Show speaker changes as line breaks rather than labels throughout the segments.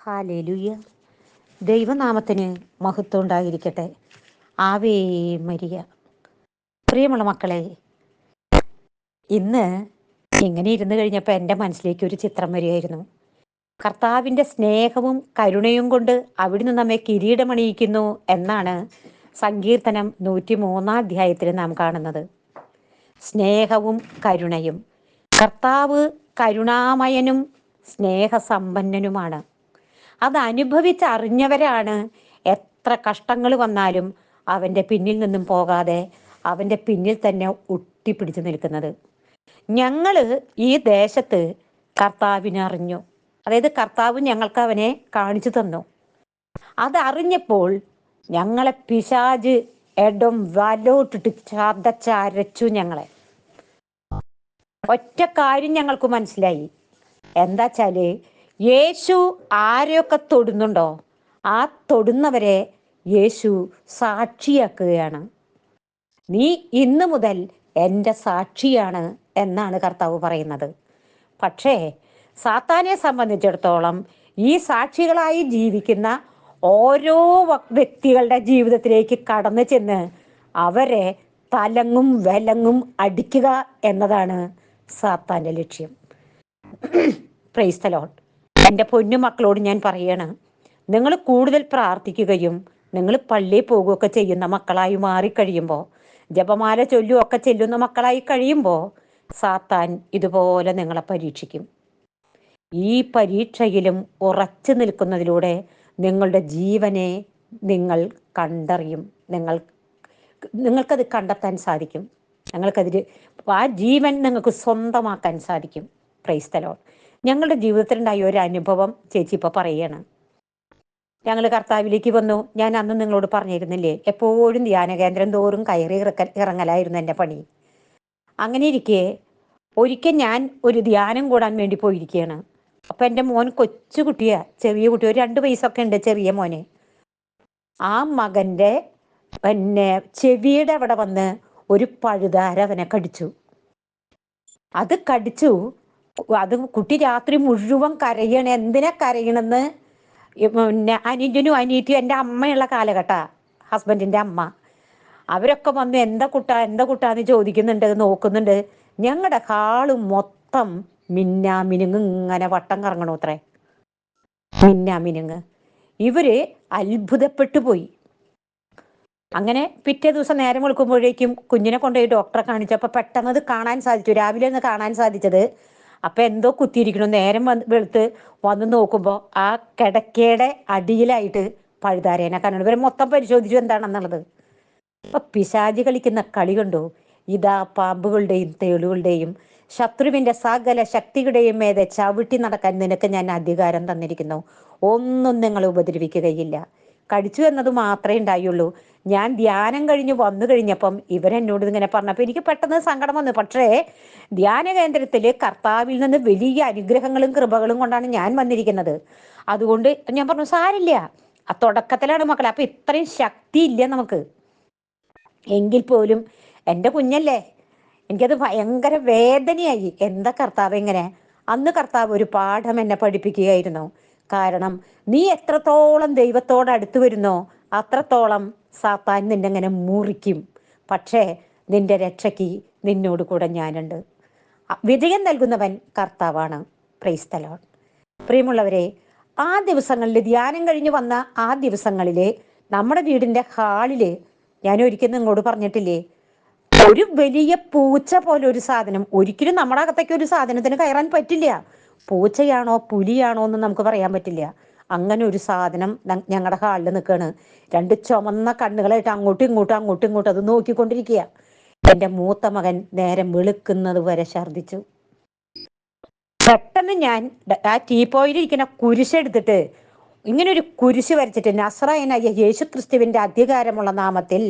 Hallelujah ദൈവനാമത്തിന് മഹത്വം ഉണ്ടായിരിക്കട്ടെ. ആവേ മരിയ. പ്രിയമുള്ള മക്കളെ ഇന്ന് ഇങ്ങനെ ഇരുന്ന് കഴിഞ്ഞപ്പോൾ എന്റെ മനസ്സിലേക്ക് ഒരു ചിത്രം വരികയായിരുന്നു. കർത്താവിന്റെ സ്നേഹവും കരുണയും കൊണ്ട് അവിടുന്ന് നമ്മെ കിരീടമണിയിക്കുന്നു എന്നാണ് സങ്കീർത്തനം നൂറ്റി മൂന്നാം അധ്യായത്തിൽ നാം കാണുന്നത്. സ്നേഹവും കരുണയും. കർത്താവ് കരുണാമയനും സ്നേഹസമ്പന്നനുമാണ്. അത് അനുഭവിച്ചറിഞ്ഞവരാണ് എത്ര കഷ്ടങ്ങൾ വന്നാലും അവന്റെ പിന്നിൽ നിന്നും പോകാതെ അവന്റെ പിന്നിൽ തന്നെ ഒട്ടിപ്പിടിച്ചു നിൽക്കുന്നത്. ഞങ്ങൾ ഈ ദേശത്ത് കർത്താവിനെ അറിഞ്ഞു. അതായത് കർത്താവ് ഞങ്ങൾക്ക് അവനെ കാണിച്ചു തന്നു. അതറിഞ്ഞപ്പോൾ ഞങ്ങളെ പിശാജ് എടം വലോട്ടിട്ട് ചതച്ചരച്ചു ഞങ്ങളെ. ഒറ്റ കാര്യം ഞങ്ങൾക്ക് മനസ്സിലായി. എന്താ വെച്ചാൽ യേശു ആരെയൊക്കെ തൊടുന്നുണ്ടോ? ആ തൊടുന്നവരെ യേശു സാക്ഷിയാക്കുകയാണ്. നീ ഇന്നു മുതൽ എന്റെ സാക്ഷിയാണ് എന്നാണ് കർത്താവ് പറയുന്നത്. പക്ഷേ സാത്താനെ സംബന്ധിച്ചിടത്തോളം ഈ സാക്ഷികളായി ജീവിക്കുന്ന ഓരോ വ്യക്തികളുടെ ജീവിതത്തിലേക്ക് കടന്നു ചെന്ന് അവരെ തലങ്ങും വിലങ്ങും അടിക്കുക എന്നതാണ് സാത്താന്റെ ലക്ഷ്യം. പ്രൈസ്തലോൺ എന്റെ പൊന്നു മക്കളോട് ഞാൻ പറയണ് നിങ്ങൾ കൂടുതൽ പ്രാർത്ഥിക്കുകയും നിങ്ങൾ പള്ളിയിൽ പോകുകയൊക്കെ ചെയ്യുന്ന മക്കളായി മാറിക്കഴിയുമ്പോൾ ജപമാല ചൊല്ലുകയൊക്കെ ചെല്ലുന്ന മക്കളായി കഴിയുമ്പോൾ സാത്താൻ ഇതുപോലെ നിങ്ങളെ പരീക്ഷിക്കും. ഈ പരീക്ഷയിലും ഉറച്ചു നിൽക്കുന്നതിലൂടെ നിങ്ങളുടെ ജീവനെ നിങ്ങൾ കണ്ടറിയും. നിങ്ങൾ നിങ്ങൾക്കത് കണ്ടെത്താൻ സാധിക്കും. ഞങ്ങൾക്കതിൽ ആ ജീവൻ നിങ്ങൾക്ക് സ്വന്തമാക്കാൻ സാധിക്കും. പ്രൈസ്തലോ ഞങ്ങളുടെ ജീവിതത്തിലുണ്ടായ ഒരു അനുഭവം ചേച്ചി ഇപ്പോൾ പറയാണ്. ഞങ്ങൾ കർത്താവിലേക്ക് വന്നു. ഞാൻ അന്ന് നിങ്ങളോട് പറഞ്ഞിരുന്നില്ലേ എപ്പോഴും ധ്യാന കേന്ദ്രം തോറും കയറി ഇറങ്ങലായിരുന്നു എന്റെ പണി. അങ്ങനെ ഇരിക്കെ ഒരിക്കൽ ഞാൻ ഒരു ധ്യാനം കൂടാൻ വേണ്ടി പോയിരിക്കുകയാണ് അപ്പം എന്റെ മോൻ കൊച്ചു കുട്ടിയാ ചെറിയ കുട്ടി ഒരു രണ്ട് വയസ്സൊക്കെ ഉണ്ട് ചെറിയ മോനെ. ആ മകന്റെ പിന്നെ ചെവിയുടെ അവിടെ വന്ന് ഒരു പഴുതാര അവനെ കടിച്ചു. അത് കടിച്ചു. അത് കുട്ടി രാത്രി മുഴുവൻ കരയണ. എന്തിനാ കരയണെന്ന്? പിന്നെ അനിയനും അനിയത്തിയും എന്റെ അമ്മയുള്ള കാലഘട്ട. ഹസ്ബൻഡിന്റെ അമ്മ. അവരൊക്കെ വന്ന് എന്താ കുട്ട എന്താ കുട്ടാന്ന് ചോദിക്കുന്നുണ്ട് നോക്കുന്നുണ്ട്. ഞങ്ങളുടെ കാൾ മൊത്തം മിന്നാ മിനുങ്ങ് ഇങ്ങനെ വട്ടം കറങ്ങണു അത്രേ. മിന്നാ മിനുങ്ങ് ഇവർ അത്ഭുതപ്പെട്ടു പോയി. അങ്ങനെ പിറ്റേ ദിവസം നേരം വെളുക്കുമ്പോഴേക്കും കുഞ്ഞിനെ കൊണ്ടുപോയി ഡോക്ടറെ കാണിച്ചപ്പോൾ പെട്ടെന്ന് അത് കാണാൻ സാധിച്ചു. രാവിലെ ഒന്ന് കാണാൻ സാധിച്ചത് അപ്പൊ എന്തോ കുത്തിയിരിക്കണു. നേരം വന്ന് വെളുത്ത് വന്ന് നോക്കുമ്പോൾ ആ കിടക്കയുടെ അടിയിലായിട്ട് പഴുതാരേനെ കാണുന്നു ഇവരെ മൊത്തം പരിശോധിച്ചു എന്താണെന്നുള്ളത്. അപ്പൊ പിശാജി കളിക്കുന്ന കളി കണ്ടു? ഇതാ പാമ്പുകളുടെയും തേളുകളുടെയും ശത്രുവിന്റെ സകല ശക്തികളുടെയും മേതെ ചവിട്ടി നടക്കാൻ നിനക്ക് ഞാൻ അധികാരം തന്നിരിക്കുന്നു. ഒന്നും നിങ്ങളെ ഉപദ്രവിക്കുകയില്ല. കടിച്ചു എന്നത് മാത്രമേ ഉണ്ടായുള്ളൂ. ഞാൻ ധ്യാനം കഴിഞ്ഞ് വന്നു കഴിഞ്ഞപ്പം ഇവരെന്നോട് ഇങ്ങനെ പറഞ്ഞപ്പോൾ എനിക്ക് പെട്ടെന്ന് സങ്കടം വന്നു. പക്ഷേ ധ്യാന കേന്ദ്രത്തിൽ കർത്താവിൽ നിന്ന് വലിയ അനുഗ്രഹങ്ങളും കൃപകളും കൊണ്ടാണ് ഞാൻ വന്നിരിക്കുന്നത്. അതുകൊണ്ട് ഞാൻ പറഞ്ഞു സാരില്ല. ആ തുടക്കത്തിലാണ് മക്കളെ. അപ്പൊ ഇത്രയും ശക്തി ഇല്ല നമുക്ക്. എങ്കിൽ പോലും എന്റെ കുഞ്ഞല്ലേ എനിക്കത് ഭയങ്കര വേദനയായി. എന്താ കർത്താവ് എങ്ങനെ അന്ന് കർത്താവ് ഒരു പാഠം എന്നെ പഠിപ്പിക്കുകയായിരുന്നു. കാരണം നീ എത്രത്തോളം ദൈവത്തോട് അടുത്തു വരുന്നോ അത്രത്തോളം സാത്താൻ നിന്നെ അങ്ങനെ മുറിക്കും. പക്ഷേ നിന്റെ രക്ഷയ്ക്ക് നിന്നോട് കൂടെ ഞാനുണ്ട്. വിജയം നൽകുന്നവൻ കർത്താവാണ്. പ്രൈസ്തലോൺ പ്രിയമുള്ളവരെ ആ ദിവസങ്ങളിൽ ധ്യാനം കഴിഞ്ഞ് വന്ന ആ ദിവസങ്ങളിൽ നമ്മുടെ വീടിന്റെ ഹാളിൽ ഞാൻ ഒരിക്കലും നിങ്ങളോട് പറഞ്ഞിട്ടില്ലേ? ഒരു വലിയ പൂച്ച പോലെ ഒരു സാധനം. ഒരിക്കലും നമ്മുടെ അകത്തേക്ക് ഒരു സാധനത്തിന് കയറാൻ പറ്റില്ല. പൂച്ചയാണോ പുലിയാണോ എന്ന് നമുക്ക് പറയാൻ പറ്റില്ല. അങ്ങനെ ഒരു സാധനം ഞങ്ങളുടെ ഹാളിൽ നിൽക്കുകയാണ് രണ്ട് ചുമന്ന കണ്ണുകളായിട്ട് അങ്ങോട്ടും ഇങ്ങോട്ടും അങ്ങോട്ടും ഇങ്ങോട്ടും അത് നോക്കിക്കൊണ്ടിരിക്കുക എന്റെ മൂത്ത മകൻ നേരം വെളുക്കുന്നത് വരെ ഛർദിച്ചു പെട്ടെന്ന് ഞാൻ ആ ടീപ്പോയിൽ ഇരിക്കുന്ന കുരിശെടുത്തിട്ട് ഇങ്ങനെ ഒരു കുരിശ് വരച്ചിട്ട് നസ്രായനായ യേശു ക്രിസ്തുവിന്റെ അധികാരമുള്ള നാമത്തിൽ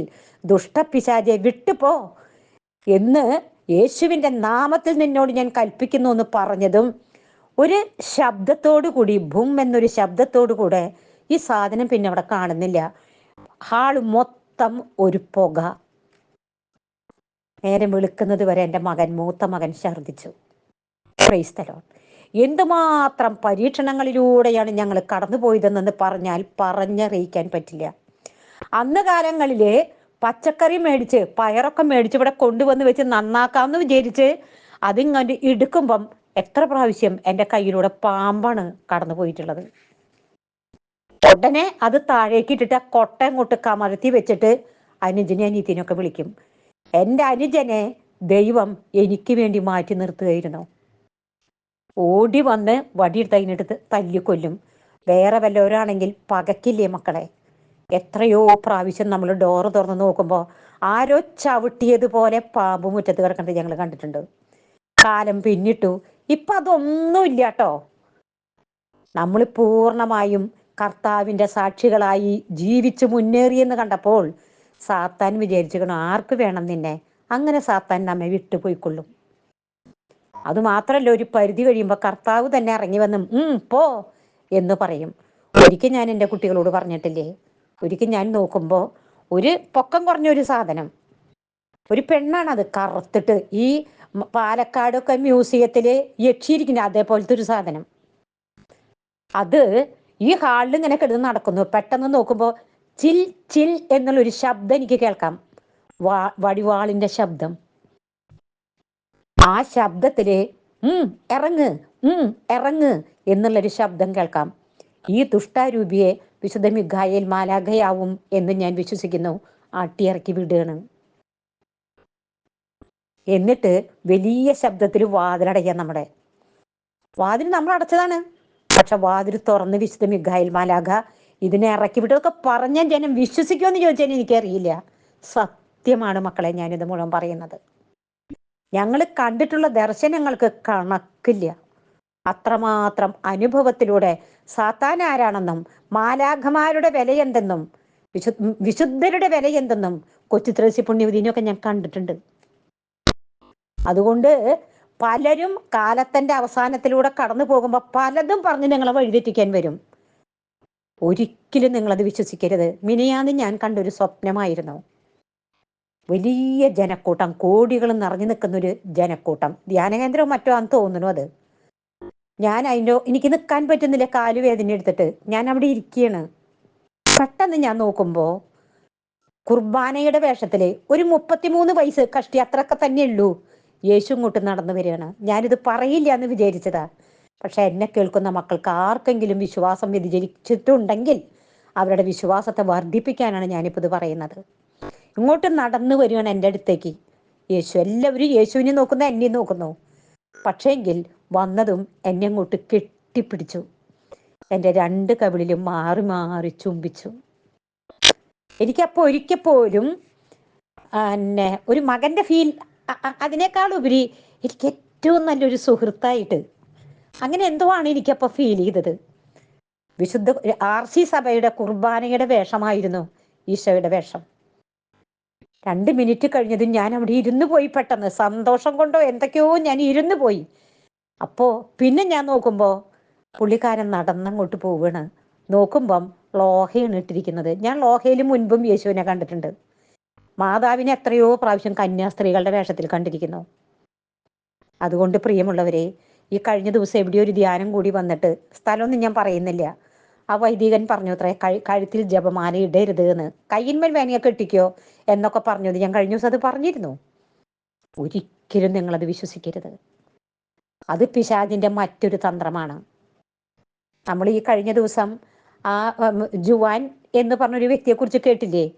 ദുഷ്ടപിശാചെ വിട്ടുപോ എന്ന് യേശുവിന്റെ നാമത്തിൽ നിന്നോട് ഞാൻ കൽപ്പിക്കുന്നു എന്ന് പറഞ്ഞതും ഒരു ശബ്ദത്തോടു കൂടി ഭൂം എന്നൊരു ശബ്ദത്തോടു കൂടെ ഈ സാധനം പിന്നെ അവിടെ കാണുന്നില്ല. ഹാൾ മൊത്തം ഒരു പുക. നേരം വിളിക്കുന്നത് വരെ എന്റെ മകൻ മൂത്ത മകൻ ഛർദിച്ചു. ക്രൈസ്തലോൺ എന്തുമാത്രം പരീക്ഷണങ്ങളിലൂടെയാണ് ഞങ്ങൾ കടന്നുപോയതെന്ന് പറഞ്ഞാൽ പറഞ്ഞറിയിക്കാൻ പറ്റില്ല. അന്ന് കാലങ്ങളിൽ പച്ചക്കറി മേടിച്ച് പയറൊക്കെ മേടിച്ച് ഇവിടെ കൊണ്ടുവന്ന് വെച്ച് നന്നാക്കാമെന്ന് വിചാരിച്ച് അതിങ്ങോട്ട് എടുക്കുമ്പം എത്ര പ്രാവശ്യം എന്റെ കയ്യിലൂടെ പാമ്പാണ് കടന്നു പോയിട്ടുള്ളത്? ഉടനെ അത് താഴേക്ക് ഇട്ടിട്ട് കൊട്ട അങ്ങോട്ട് കമഴ്ത്തി വെച്ചിട്ട് അനുജനെ അനീതിനൊക്കെ വിളിക്കും. എന്റെ അനുജനെ ദൈവം എനിക്ക് വേണ്ടി മാറ്റി നിർത്തുകയായിരുന്നു. ഓടി വന്ന് വടിയെടുത്ത് അതിനെടുത്ത് തല്ലിക്കൊല്ലും വേറെ വല്ലവരാണെങ്കിൽ പകക്കില്ലേ മക്കളെ? എത്രയോ പ്രാവശ്യം നമ്മൾ ഡോറ് തുറന്ന് നോക്കുമ്പോൾ ആരോ ചവിട്ടിയതുപോലെ പാമ്പ് മുറ്റത്ത് കിടക്കുന്നത് ഞങ്ങൾ കണ്ടിട്ടുണ്ട്. കാലം പിന്നിട്ടു. ഇപ്പൊ അതൊന്നുമില്ല കേട്ടോ നമ്മൾ പൂർണമായും കർത്താവിന്റെ സാക്ഷികളായി ജീവിച്ചു മുന്നേറിയെന്ന് കണ്ടപ്പോൾ സാത്താൻ വിചാരിച്ചിരിക്കണം ആർക്ക് വേണം നിന്നെ? അങ്ങനെ സാത്താൻ നമ്മെ വിട്ടുപോയിക്കൊള്ളും അതുമാത്രല്ല ഒരു പരിധി കഴിയുമ്പോൾ കർത്താവ് തന്നെ ഇറങ്ങി വന്ന് ഉം പോ എന്ന് പറയും. ഒരിക്കൽ ഞാൻ എന്റെ കുട്ടികളോട് പറഞ്ഞിട്ടില്ലേ ഒരിക്കൽ ഞാൻ നോക്കുമ്പോൾ ഒരു പൊക്കം കുറഞ്ഞ ഒരു സാധനം. ഒരു പെണ്ണാണ് അത് കറുത്തിട്ട്. ഈ പാലക്കാടൊക്കെ മ്യൂസിയത്തിൽ യക്ഷിയിരിക്കുന്ന അതേപോലത്തെ ഒരു സാധനം. അത് ഈ ഹാളിൽ ഇങ്ങനെ കിടന്ന് നടക്കുന്നു. പെട്ടെന്ന് നോക്കുമ്പോൾ ചിൽ ചിൽ എന്നുള്ളൊരു ശബ്ദം എനിക്ക് കേൾക്കാം. വാ വടിവാളിന്റെ ശബ്ദം. ആ ശബ്ദത്തിൽ ഉം ഇറങ്ങ് ഇറങ്ങ് എന്നുള്ളൊരു ശബ്ദം കേൾക്കാം. ഈ ദുഷ്ടാരൂപിയെ വിശുദ്ധ മിഖായേൽ മാലാഖയാവും എന്ന് ഞാൻ വിശ്വസിക്കുന്നു. ആട്ടിയിറക്കി വിടുകയാണ്. എന്നിട്ട് വലിയ ശബ്ദത്തിൽ വാതിലടയ്ക്കാൻ നമ്മുടെ. വാതിൽ നമ്മൾ അടച്ചതാണ്. പക്ഷെ വാതിൽ തുറന്ന് വിശുദ്ധ മിഖായിൽ മാലാഖ ഇതിനെ ഇറക്കി വിട്ടതൊക്കെ പറഞ്ഞാൽ ജനം വിശ്വസിക്കുമെന്ന് ചോദിച്ചാൽ എനിക്കറിയില്ല. സത്യമാണ് മക്കളെ ഞാനിത് മുഴുവൻ പറയുന്നത്. ഞങ്ങൾ കണ്ടിട്ടുള്ള ദർശനങ്ങൾക്ക് കണക്കില്ല. അത്രമാത്രം അനുഭവത്തിലൂടെ സാത്താൻ ആരാണെന്നും മാലാഖമാരുടെ വിലയെന്തെന്നും എന്തെന്നും വിശുദ്ധരുടെ വിലയെന്തെന്നും കൊച്ചു ത്രേസി പുണ്യവതിനെയൊക്കെ ഞാൻ കണ്ടിട്ടുണ്ട്. അതുകൊണ്ട് പലരും കാലത്തിന്റെ അവസാനത്തിലൂടെ കടന്നു പോകുമ്പോൾ പലതും പറഞ്ഞ് നിങ്ങളെ വഴിതെറ്റിക്കാൻ വരും. ഒരിക്കലും നിങ്ങളത് വിശ്വസിക്കരുത്. മിനിയാന്ന് ഞാൻ കണ്ടൊരു സ്വപ്നമായിരുന്നു. വലിയ ജനക്കൂട്ടം കോടികൾ നിറഞ്ഞു നിൽക്കുന്ന ഒരു ജനക്കൂട്ടം. ധ്യാനകേന്ദ്രവും മറ്റോ ആണെന്ന് തോന്നുന്നു അത്. ഞാൻ അതിന്റെ എനിക്ക് നിൽക്കാൻ പറ്റുന്നില്ല കാലുവേദന എടുത്തിട്ട്. ഞാൻ അവിടെ ഇരിക്കുകയാണ്. പെട്ടെന്ന് ഞാൻ നോക്കുമ്പോൾ കുർബാനയുടെ വേഷത്തിൽ ഒരു മുപ്പത്തിമൂന്ന് വയസ്സ് കഷ്ടി അത്രയൊക്കെ തന്നെ ഉള്ളൂ യേശു ഇങ്ങോട്ട് നടന്നു വരികയാണ്. ഞാനിത് പറയില്ല എന്ന് വിചാരിച്ചതാ. പക്ഷെ എന്നെ കേൾക്കുന്ന മക്കൾക്ക് ആർക്കെങ്കിലും വിശ്വാസം വ്യതിചരിച്ചിട്ടുണ്ടെങ്കിൽ അവരുടെ വിശ്വാസത്തെ വർദ്ധിപ്പിക്കാനാണ് ഞാനിപ്പോൾ ഇത് പറയുന്നത്. ഇങ്ങോട്ട് നടന്നു വരികയാണ് എന്റെ അടുത്തേക്ക്. യേശു എല്ലാവരും യേശുവിനെ നോക്കുന്ന എന്നെ നോക്കുന്നു. പക്ഷേങ്കിൽ വന്നതും എന്നെ അങ്ങോട്ട് കെട്ടിപ്പിടിച്ചു. എന്റെ രണ്ട് കവിളിലും മാറി മാറി ചുംബിച്ചു. എനിക്കപ്പോൾ ഒരിക്കൽ പോലും എന്നെ ഒരു മകന്റെ ഫീൽ അതിനേക്കാൾ ഉപരി എനിക്ക് ഏറ്റവും നല്ലൊരു സുഹൃത്തായിട്ട് അങ്ങനെ എന്തോ ആണ് എനിക്കപ്പോൾ ഫീൽ ചെയ്തത്. വിശുദ്ധ ആർ സി സഭയുടെ കുർബാനയുടെ വേഷമായിരുന്നു ഈശോയുടെ വേഷം. രണ്ട് മിനിറ്റ് കഴിഞ്ഞത് ഞാൻ അവിടെ ഇരുന്ന് പോയി പെട്ടെന്ന്. സന്തോഷം കൊണ്ടോ എന്തൊക്കെയോ ഞാൻ ഇരുന്ന് പോയി. അപ്പോ പിന്നെ ഞാൻ നോക്കുമ്പോൾ പുള്ളിക്കാരൻ നടന്നങ്ങോട്ട് പോവുകയാണ് നോക്കുമ്പം ലോഹയാണ് ഇട്ടിരിക്കുന്നത്. ഞാൻ ലോഹയിൽ മുൻപും യേശുവിനെ കണ്ടിട്ടുണ്ട്. മാതാവിനെ എത്രയോ പ്രാവശ്യം കന്യാസ്ത്രീകളുടെ വേഷത്തിൽ കണ്ടിരിക്കുന്നു. അതുകൊണ്ട് പ്രിയമുള്ളവരെ ഈ കഴിഞ്ഞ ദിവസം എവിടെയോ ഒരു ധ്യാനം കൂടി വന്നിട്ട് സ്ഥലമൊന്നും ഞാൻ പറയുന്നില്ല. ആ വൈദികൻ പറഞ്ഞു അത്രേ കഴി- കഴുത്തിൽ ജപമാല ഇടരുത് എന്ന്. കയ്യിന്മേൽ വേനയെ കെട്ടിക്കോ എന്നൊക്കെ പറഞ്ഞത് ഞാൻ കഴിഞ്ഞ ദിവസം അത് പറഞ്ഞിരുന്നു. ഒരിക്കലും നിങ്ങളത് വിശ്വസിക്കരുത്. അത് പിശാജിന്റെ മറ്റൊരു തന്ത്രമാണ്. നമ്മൾ ഈ കഴിഞ്ഞ ദിവസം ആ ജുവാൻ എന്ന് പറഞ്ഞൊരു വ്യക്തിയെ കുറിച്ച് കേട്ടില്ലേ?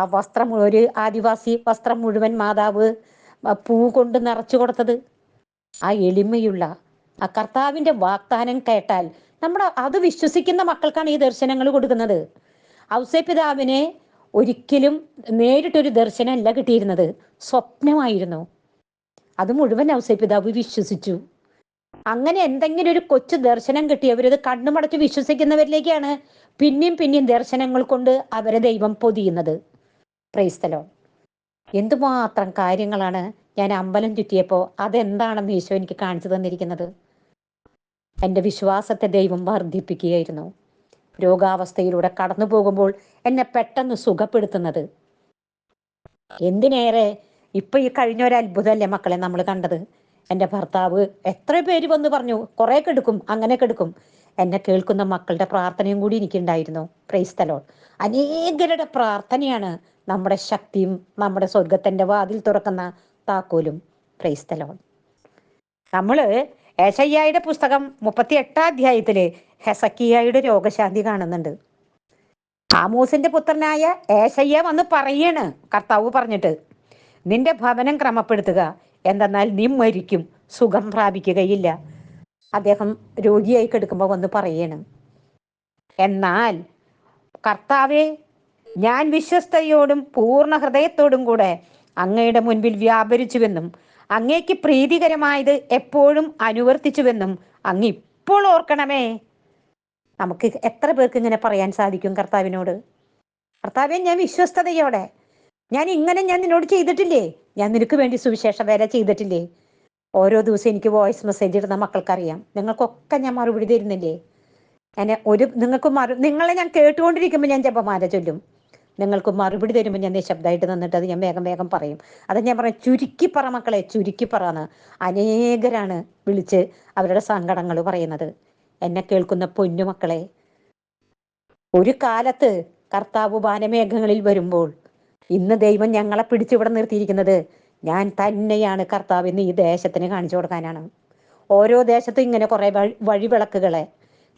ആ വസ്ത്രം ഒരു ആദിവാസി വസ്ത്രം മുഴുവൻ മാതാവ് പൂ കൊണ്ട് നിറച്ചു കൊടുത്തത്. ആ എളിമയുള്ള ആ കർത്താവിന്റെ വാഗ്ദാനം കേട്ടാൽ നമ്മുടെ അത് വിശ്വസിക്കുന്ന മക്കൾക്കാണ് ഈ ദർശനങ്ങൾ കൊടുക്കുന്നത്. ഔസേ പിതാവിനെ ഒരിക്കലും നേരിട്ടൊരു ദർശനമല്ല കിട്ടിയിരുന്നത്. സ്വപ്നമായിരുന്നു. അത് മുഴുവൻ ഔസേ പിതാവ് വിശ്വസിച്ചു. അങ്ങനെ എന്തെങ്കിലും ഒരു കൊച്ചു ദർശനം കിട്ടിയവരത് കണ്ണുമടച്ച് വിശ്വസിക്കുന്നവരിലേക്കാണ് പിന്നെയും പിന്നെയും ദർശനങ്ങൾ കൊണ്ട് അവരെ ദൈവം പൊതിയുന്നത്. പ്രൈസ്തലോ. എന്തുമാത്രം കാര്യങ്ങളാണ് ഞാൻ അമ്പലം ചുറ്റിയപ്പോൾ അതെന്താണെന്ന് ഈശോ എനിക്ക് കാണിച്ചു തന്നിരിക്കുന്നത്? എന്റെ വിശ്വാസത്തെ ദൈവം വർദ്ധിപ്പിക്കുകയായിരുന്നു. രോഗാവസ്ഥയിലൂടെ കടന്നു പോകുമ്പോൾ എന്നെ പെട്ടെന്ന് സുഖപ്പെടുത്തുന്നത്. എന്തിനേറെ ഇപ്പൊ ഈ കഴിഞ്ഞ ഒരു അത്ഭുതമല്ലേ മക്കളെ നമ്മൾ കണ്ടത്? എന്റെ ഭർത്താവ് എത്ര പേര് വന്ന് പറഞ്ഞു കുറേ കെടുക്കും അങ്ങനെ കെടുക്കും. എന്നെ കേൾക്കുന്ന മക്കളുടെ പ്രാർത്ഥനയും കൂടി എനിക്കുണ്ടായിരുന്നു. പ്രൈസ്തലോൺ അനേകരുടെ പ്രാർത്ഥനയാണ് നമ്മുടെ ശക്തിയും നമ്മുടെ സ്വർഗത്തിന്റെ വാതിൽ തുറക്കുന്ന താക്കോലും. പ്രൈസ്തലോൺ നമ്മൾ ഏശയ്യായുടെ പുസ്തകം മുപ്പത്തി എട്ടാം അധ്യായത്തിൽ ഹെസക്കിയായുടെ രോഗശാന്തി കാണുന്നുണ്ട്. ആമോസിന്റെ പുത്രനായ ഏശയ്യ വന്ന് പറയാണ്. കർത്താവ് പറഞ്ഞിട്ട് നിന്റെ ഭവനം ക്രമപ്പെടുത്തുക. എന്തെന്നാൽ നീ മരിക്കും. സുഖം പ്രാപിക്കുകയില്ല. അദ്ദേഹം രോഗിയായി കിടക്കുമ്പോൾ വന്ന് പറയണം. എന്നാൽ കർത്താവെ ഞാൻ വിശ്വസ്തയോടും പൂർണ ഹൃദയത്തോടും കൂടെ അങ്ങയുടെ മുൻപിൽ വ്യാപരിച്ചുവെന്നും അങ്ങേക്ക് പ്രീതികരമായത് എപ്പോഴും അനുവർത്തിച്ചുവെന്നും അങ്ങ് ഇപ്പോൾ ഓർക്കണമേ. നമുക്ക് എത്ര പേർക്ക് ഇങ്ങനെ പറയാൻ സാധിക്കും കർത്താവിനോട്? കർത്താവെ ഞാൻ വിശ്വസ്തയോടെ ഞാൻ ഇങ്ങനെ ഞാൻ നിന്നോട് ചെയ്തിട്ടില്ലേ? ഞാൻ നിനക്ക് വേണ്ടി സുവിശേഷം വേല ചെയ്തിട്ടില്ലേ? ഓരോ ദിവസം എനിക്ക് വോയിസ് മെസ്സേജ് ഇടുന്ന മക്കൾക്കറിയാം. നിങ്ങൾക്കൊക്കെ ഞാൻ മറുപടി തരുന്നില്ലേ? എന്നെ ഒരു നിങ്ങൾക്ക് മറു നിങ്ങളെ ഞാൻ കേട്ടുകൊണ്ടിരിക്കുമ്പോൾ ഞാൻ ജപമാല ചൊല്ലും. നിങ്ങൾക്ക് മറുപടി തരുമ്പോൾ ഞാൻ നിശബ്ദമായിട്ട് നിന്നിട്ട് അത് ഞാൻ വേഗം വേഗം പറയും. അത് ഞാൻ പറയാം ചുരുക്കി പറ മക്കളെ ചുരുക്കി പറന്ന് അനേകരാണ് വിളിച്ച് അവരുടെ സങ്കടങ്ങൾ പറയുന്നത്. എന്നെ കേൾക്കുന്ന പൊന്നു മക്കളെ ഒരു കാലത്ത് കർത്താവ് വാനമേഘങ്ങളിൽ വരുമ്പോൾ ഇന്ന് ദൈവം ഞങ്ങളെ പിടിച്ചിവിടെ നിർത്തിയിരിക്കുന്നത് ഞാൻ തന്നെയാണ് കർത്താവ് ഈ ദേശത്തിന് കാണിച്ചു കൊടുക്കാനാണ്. ഓരോ ദേശത്തും ഇങ്ങനെ കുറെ വഴിവിളക്കുകളെ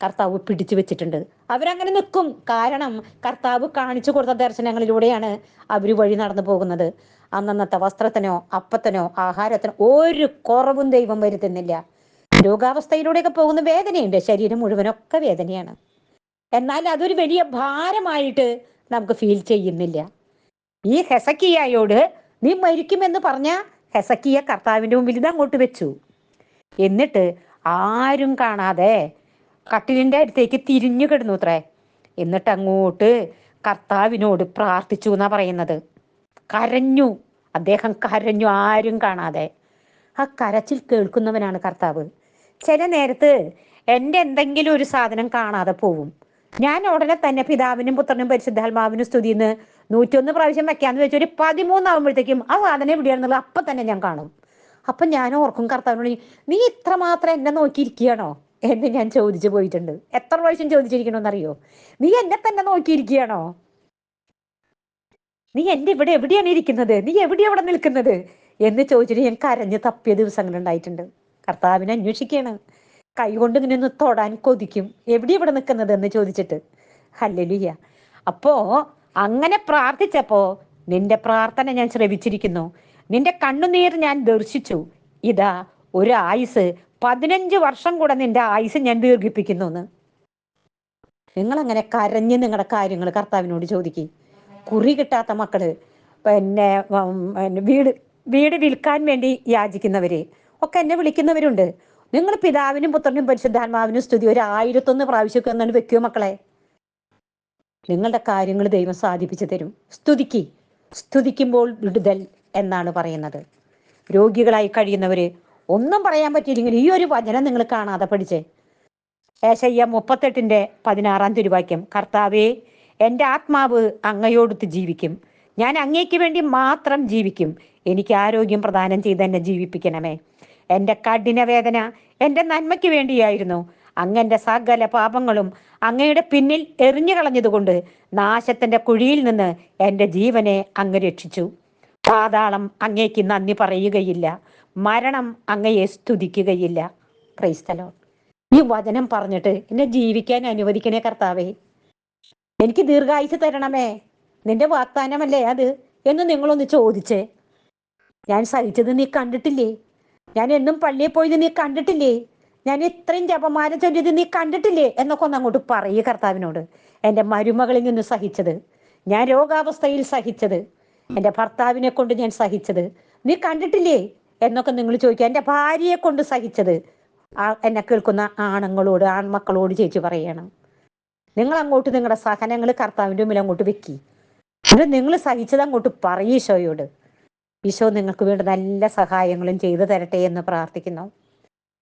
കർത്താവ് പിടിച്ചു വെച്ചിട്ടുണ്ട്. അവരങ്ങനെ നിൽക്കും. കാരണം കർത്താവ് കാണിച്ചു കൊടുത്ത ദർശനങ്ങളിലൂടെയാണ് അവർ വഴി നടന്നു പോകുന്നത്. അന്നന്നത്തെ വസ്ത്രത്തിനോ അപ്പത്തിനോ ആഹാരത്തിനോ ഒരു കുറവും ദൈവം വരുത്തുന്നില്ല. രോഗാവസ്ഥയിലൂടെയൊക്കെ പോകുന്ന വേദനയുണ്ട്. ശരീരം മുഴുവനൊക്കെ വേദനയാണ്. എന്നാൽ അതൊരു വലിയ ഭാരമായിട്ട് നമുക്ക് ഫീൽ ചെയ്യുന്നില്ല. ഈ ഹെസക്കിയായോട് നീ മരിക്കുമെന്ന് പറഞ്ഞ ഹെസക്കിയ കർത്താവിന്റെ മുമ്പിൽ ഇത് അങ്ങോട്ട് വെച്ചു. എന്നിട്ട് ആരും കാണാതെ കട്ടിലിന്റെ അടുത്തേക്ക് തിരിഞ്ഞു കിടന്നു അത്രേ എന്നിട്ട് അങ്ങോട്ട് കർത്താവിനോട് പ്രാർത്ഥിച്ചു എന്നാ പറയുന്നത്. കരഞ്ഞു. അദ്ദേഹം കരഞ്ഞു. ആരും കാണാതെ. ആ കരച്ചിൽ കേൾക്കുന്നവനാണ് കർത്താവ്. ചില നേരത്ത് എന്റെ എന്തെങ്കിലും ഒരു സാധനം കാണാതെ പോവും. ഞാൻ ഉടനെ തന്നെ പിതാവിനും പുത്രനും പരിശുദ്ധാത്മാവിനും സ്തുതിന്ന് നൂറ്റൊന്ന് പ്രാവശ്യം വെക്കാന്ന് വെച്ച് ഒരു പതിമൂന്നാവുമ്പോഴത്തേക്കും ആ സാധനം എവിടെയാണെന്നുള്ളത് അപ്പം തന്നെ ഞാൻ കാണും. അപ്പം ഞാൻ ഓർക്കും കർത്താവിനോട് നീ ഇത്ര മാത്രം എന്നെ നോക്കിയിരിക്കുകയാണോ? എന്ന് ഞാൻ ചോദിച്ചു പോയിട്ടുണ്ട്. എത്ര പ്രാവശ്യം ചോദിച്ചിരിക്കണമെന്നറിയോ നീ എന്നെ തന്നെ നോക്കിയിരിക്കുകയാണോ? നീ എന്റെ ഇവിടെ എവിടെയാണ് ഇരിക്കുന്നത്? നീ എവിടെയാണ് അവിടെ നിൽക്കുന്നത്? എന്ന് ചോദിച്ചിട്ട് ഞാൻ കരഞ്ഞ് തപ്പിയ ദിവസങ്ങൾ ഉണ്ടായിട്ടുണ്ട്. കർത്താവിനെ അന്വേഷിക്കുകയാണ്. കൈകൊണ്ട് ഇങ്ങനെ ഒന്ന് തൊടാൻ കൊതിക്കും. എവിടെ ഇവിടെ നിൽക്കുന്നത്? എന്ന് ചോദിച്ചിട്ട്. ഹല്ലലിയ അപ്പോ അങ്ങനെ പ്രാർത്ഥിച്ചപ്പോ നിന്റെ പ്രാർത്ഥന ഞാൻ ശ്രവിച്ചിരിക്കുന്നു. നിന്റെ കണ്ണുനീർ ഞാൻ ദർശിച്ചു. ഇതാ ഒരു ആയുസ്. പതിനഞ്ച് വർഷം കൂടെ നിന്റെ ആയുസ് ഞാൻ ദീർഘിപ്പിക്കുന്നു എന്ന്. നിങ്ങൾ അങ്ങനെ കരഞ്ഞ് നിങ്ങളുടെ കാര്യങ്ങൾ കർത്താവിനോട് ചോദിക്കും. കുറി കിട്ടാത്ത മക്കൾ പിന്നെ വീട് വീട് വിൽക്കാൻ വേണ്ടി യാചിക്കുന്നവര് ഒക്കെ എന്നെ വിളിക്കുന്നവരുണ്ട്. നിങ്ങൾ പിതാവിനും പുത്രനും പരിശുദ്ധാത്മാവിനും സ്തുതി. ഒരു ആയിരത്തൊന്ന് പ്രാവശ്യമൊക്കെ എന്നാണ് വെക്കുമോ മക്കളെ? നിങ്ങളുടെ കാര്യങ്ങൾ ദൈവം സാധിപ്പിച്ചു തരും. സ്തുതിക്ക്. സ്തുതിക്കുമ്പോൾ വിടുതൽ എന്നാണ് പറയുന്നത്. രോഗികളായി കഴിയുന്നവര് ഒന്നും പറയാൻ പറ്റിയില്ലെങ്കിൽ ഈ ഒരു വചനം നിങ്ങൾ കാണാതെ പഠിച്ചേ. ഏശയ്യ മുപ്പത്തെട്ടിന്റെ പതിനാറാം തിരുവാക്യം. കർത്താവേ എന്റെ ആത്മാവ് അങ്ങയോടുത്ത് ജീവിക്കും. ഞാൻ അങ്ങേക്ക് വേണ്ടി മാത്രം ജീവിക്കും. എനിക്ക് ആരോഗ്യം പ്രദാനം ചെയ്ത് എന്നെ ജീവിപ്പിക്കണമേ. എന്റെ കഠിന വേദന എന്റെ നന്മയ്ക്ക് വേണ്ടിയായിരുന്നു. അങ്ങന്റെ സകല പാപങ്ങളും അങ്ങയുടെ പിന്നിൽ എറിഞ്ഞു കളഞ്ഞതുകൊണ്ട് നാശത്തിന്റെ കുഴിയിൽ നിന്ന് എന്റെ ജീവനെ അങ്ങ് രക്ഷിച്ചു. പാതാളം അങ്ങേക്ക് നന്ദി പറയുകയില്ല. മരണം അങ്ങയെ സ്തുതിക്കുകയില്ല. ക്രൈസ്തലോ ഈ വചനം പറഞ്ഞിട്ട് എന്നെ ജീവിക്കാൻ അനുവദിക്കണേ കർത്താവേ. എനിക്ക് ദീർഘായുസ് തരണമേ. നിന്റെ വാഗ്ദാനമല്ലേ അത്? എന്ന് നിങ്ങളൊന്ന് ചോദിച്ചേ. ഞാൻ സഹിച്ചത് നീ കണ്ടിട്ടില്ലേ? ഞാൻ എന്നും പള്ളിയിൽ പോയത് നീ കണ്ടിട്ടില്ലേ? ഞാൻ ഇത്രയും ജപമാനം ചൊല്ലിയത് നീ കണ്ടിട്ടില്ലേ? എന്നൊക്കെ ഒന്ന് അങ്ങോട്ട് പറയൂ കർത്താവിനോട്. എന്റെ മരുമകളിൽ നിന്ന് സഹിച്ചത്. ഞാൻ രോഗാവസ്ഥയിൽ സഹിച്ചത്. എന്റെ ഭർത്താവിനെ കൊണ്ട് ഞാൻ സഹിച്ചത്. നീ കണ്ടിട്ടില്ലേ? എന്നൊക്കെ നിങ്ങൾ ചോദിക്കുക. എന്റെ ഭാര്യയെ കൊണ്ട് സഹിച്ചത്. എന്നെ കേൾക്കുന്ന ആണുങ്ങളോട് ആൺമക്കളോട് ചേച്ചി പറയണം. നിങ്ങൾ അങ്ങോട്ട് നിങ്ങളുടെ സഹനങ്ങൾ കർത്താവിന്റെ മുമ്പിൽ അങ്ങോട്ട് വെക്കി. എന്നിട്ട് നിങ്ങൾ സഹിച്ചത് അങ്ങോട്ട് പറയൂ ഈശോയോട്. ഈശോ നിങ്ങൾക്ക് വേണ്ട നല്ല സഹായങ്ങളും ചെയ്തു തരട്ടെ എന്ന് പ്രാർത്ഥിക്കുന്നു.